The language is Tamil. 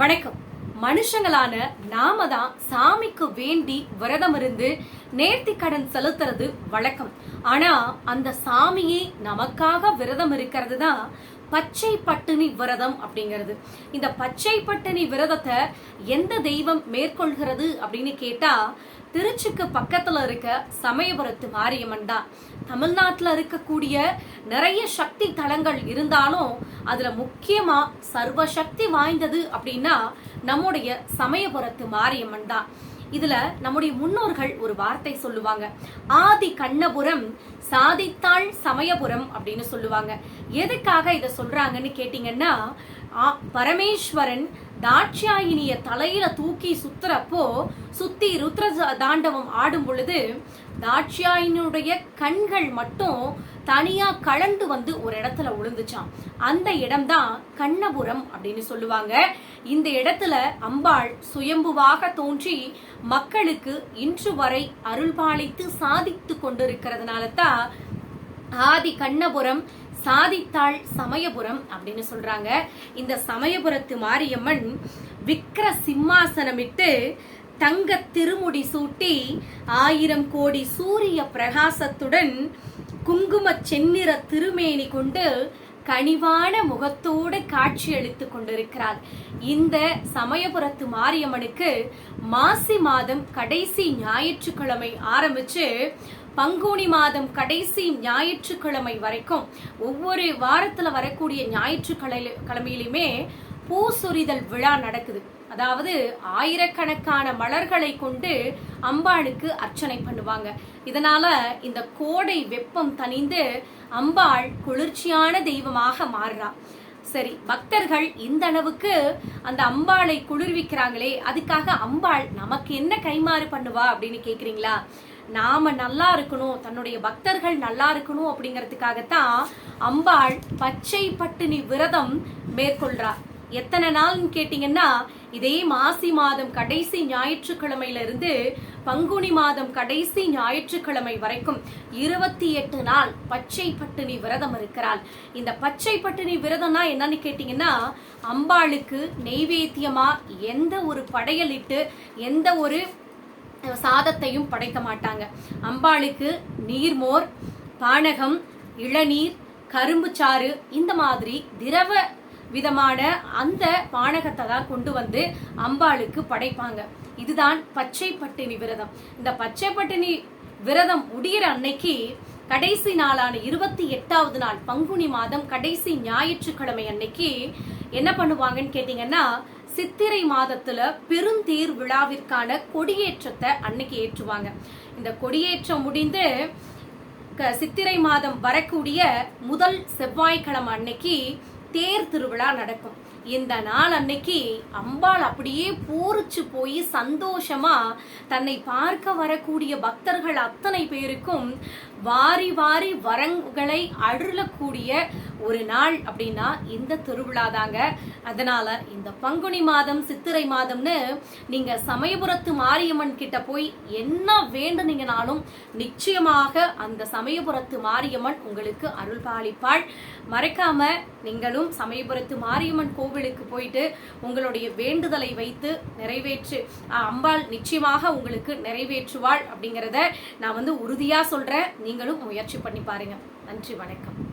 வணக்கம். மனுஷங்களான நாம தான் சாமிக்கு வேண்டி விரதம் இருந்து நேர்த்தி கடன் செலுத்துறது வழக்கம். ஆனா அந்த சாமியே நமக்காக விரதம் இருக்கிறது தான் பச்சை பட்டினி விரதம் அப்படிங்கிறது. இந்த பச்சை பட்டினி விரதத்தை எந்த தெய்வம் மேற்கொள்கிறது அப்படின்னு கேட்டா திருச்சிக்கு பக்கத்துல இருக்க சமயபுரத்து மாரியம்மன் தான். தமிழ்நாட்டில் இருக்கக்கூடிய நிறைய சக்தி தலங்கள் இருந்தாலும் அதுல முக்கியமா சர்வ சக்தி வாய்ந்தது அப்படின்னா நம்முடைய சமயபுரத்து மாரியம்மன் தான். இதுல நம்முடைய முன்னோர்கள் ஒரு வார்த்தை சொல்லுவாங்க. ஆதி கண்ணபுரம் சாதித்தாள் சமயபுரம் அப்படின்னு சொல்லுவாங்க. எதுக்காக இத சொல்றாங்கன்னு கேட்டீங்கன்னா பரமேஸ்வரன் தாட்சாயினிய தலையில தூக்கி சுத்துறப்போ சுத்தி ருத்ர தாண்டவம் ஆடும் பொழுது தாட்சாயினுடைய கண்கள் மட்டும் தனியா கலண்டு வந்து ஒரு இடத்துல உழுந்துச்சான் அந்த இடம்தான் கண்ணபுரம் அப்படின்னு சொல்லுவாங்க. இந்த இடத்துல அம்பாள் சுயம்புவாக தோன்றி மக்களுக்கு இன்று வரை அருள்பாலித்து சாதித்து கொண்டிருக்கிறதுனால தான் ஆதி கண்ணபுரம் சாதித்தாள் சமயபுரம் அப்படின்னு சொல்றாங்க. இந்த சமயபுரத்து மாரியம்மன் விக்ர சிம்மாசனமிட்டு தங்க திருமுடி சூட்டி ஆயிரம் கோடி சூரிய பிரகாசத்துடன் குங்கும செந்நிற திருமேனி கொண்டு கனிவான முகத்தோடு காட்சியளித்துக் கொண்டிருக்கிறார். இந்த சமயபுரத்து மாரியம்மனுக்கு மாசி மாதம் கடைசி ஞாயிற்றுக்கிழமை ஆரம்பிச்சு பங்குனி மாதம் கடைசி ஞாயிற்றுக்கிழமை வரைக்கும் ஒவ்வொரு வாரத்துல வரக்கூடிய ஞாயிற்றுக்கிழமை கிழமையிலுமே பூசுரிதல் விழா நடக்குது. அதாவது ஆயிரக்கணக்கான மலர்களை கொண்டு அம்பாளுக்கு அர்ச்சனை பண்ணுவாங்க. இதனால இந்த கோடை வெப்பம் தணிந்து அம்பாள் குளிர்ச்சியான தெய்வமாக மாறுறா. சரி பக்தர்கள் இந்த அளவுக்கு அந்த அம்பாளை குளிர்விக்கிறாங்களே அதுக்காக அம்பாள் நமக்கு என்ன கைமாறு பண்ணுவா அப்படின்னு கேக்குறீங்களா? நாம நல்லா இருக்கணும் தன்னுடைய பக்தர்கள் நல்லா இருக்கணும் அப்படிங்கறதுக்காகத்தான் அம்பாள் பச்சை பட்டினி விரதம் மேற்கொள்றா. எத்தனை நாள்னு கேட்டீங்கன்னா இதே மாசி மாதம் கடைசி ஞாயிற்றுக்கிழமையில இருந்து பங்குனி மாதம் கடைசி ஞாயிற்றுக்கிழமை வரைக்கும் இருபத்தி எட்டு நாள் பச்சை பட்டினி விரதம் இருக்கிறாள். இந்த பச்சை பட்டினி விரதம்னா என்னன்னு கேட்டீங்கன்னா அம்பாளுக்கு நெய்வேத்தியமா எந்த ஒரு படையலிட்டு எந்த ஒரு சாதத்தையும் படைக்க மாட்டாங்க. அம்பாளுக்கு நீர்மோர் பானகம் இளநீர் கரும்பு சாறு இந்த மாதிரி திரவ விதமான அந்த பானகத்தை தான் கொண்டு வந்து அம்பாளுக்கு படைப்பாங்க. இதுதான் பச்சை பட்டினி விரதம். இந்த பச்சை பட்டினி விரதம் முடியிற அன்னைக்கு கடைசி நாளான இருபத்தி எட்டாவது நாள் பங்குனி மாதம் கடைசி ஞாயிற்றுக்கிழமை அன்னைக்கு என்ன பண்ணுவாங்கன்னு கேட்டீங்கன்னா சித்திரை மாதத்துல பெருந்தேர் விழாவிற்கான கொடியேற்றத்தை அன்னைக்கு ஏற்றுவாங்க. இந்த கொடியேற்றம் முடிந்து க- சித்திரை மாதம் வரக்கூடிய முதல் செவ்வாய்க்கிழமை அன்னைக்கு தேர் திருவிழா நடக்கும். இந்த நாள் அன்னைக்கு அம்பாள் அப்படியே பூரிச்சு போய் சந்தோஷமா தன்னை பார்க்க வரக்கூடிய பக்தர்கள் அத்தனை பேருக்கும் வாரி வாரி வரங்களை அருளக்கூடிய ஒரு நாள் அப்படின்னா இந்த திருவிழா தாங்க. அதனால இந்த பங்குனி மாதம் சித்திரை மாதம்னு நீங்க சமயபுரத்து மாரியம்மன் கிட்ட போய் என்ன வேண்டுனீங்கனாலும் நிச்சயமாக அந்த சமயபுரத்து மாரியம்மன் உங்களுக்கு அருள் பாலிப்பாள். மறைக்காம நீங்களும் சமயபுரத்து மாரியம்மன் கோவிலுக்கு போயிட்டு உங்களுடைய வேண்டுதலை வைத்து நிறைவேற்று. அம்பாள் நிச்சயமாக உங்களுக்கு நிறைவேற்றுவாள் அப்படிங்கிறத நான் வந்து உறுதியா சொல்றேன். நீங்களும் முயற்சி பண்ணி பாருங்க. நன்றி வணக்கம்.